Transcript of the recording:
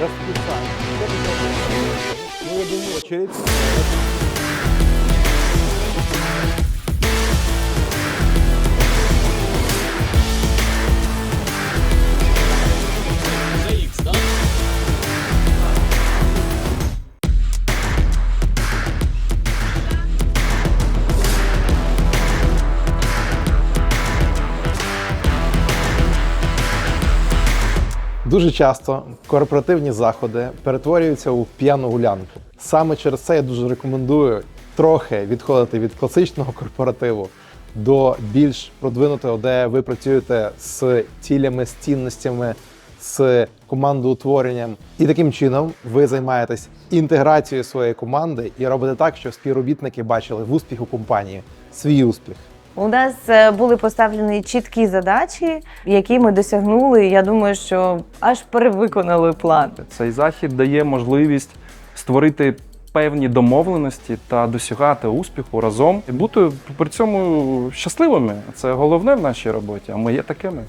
расписание. Ну, я думаю, очередь. Дуже часто корпоративні заходи перетворюються у п'яну гулянку. Саме через це я дуже рекомендую трохи відходити від класичного корпоративу до більш продвинутого, де ви працюєте з цілями, з цінностями, з командоутворенням. І таким чином ви займаєтесь інтеграцією своєї команди і робите так, щоб співробітники бачили в успіху компанії свій успіх. У нас е, були поставлені чіткі задачі, які ми досягнули. Я думаю, що аж перевиконали план. Цей захід дає можливість створити певні домовленості та досягати успіху разом і бути при цьому щасливими. Це головне в нашій роботі, а ми є такими.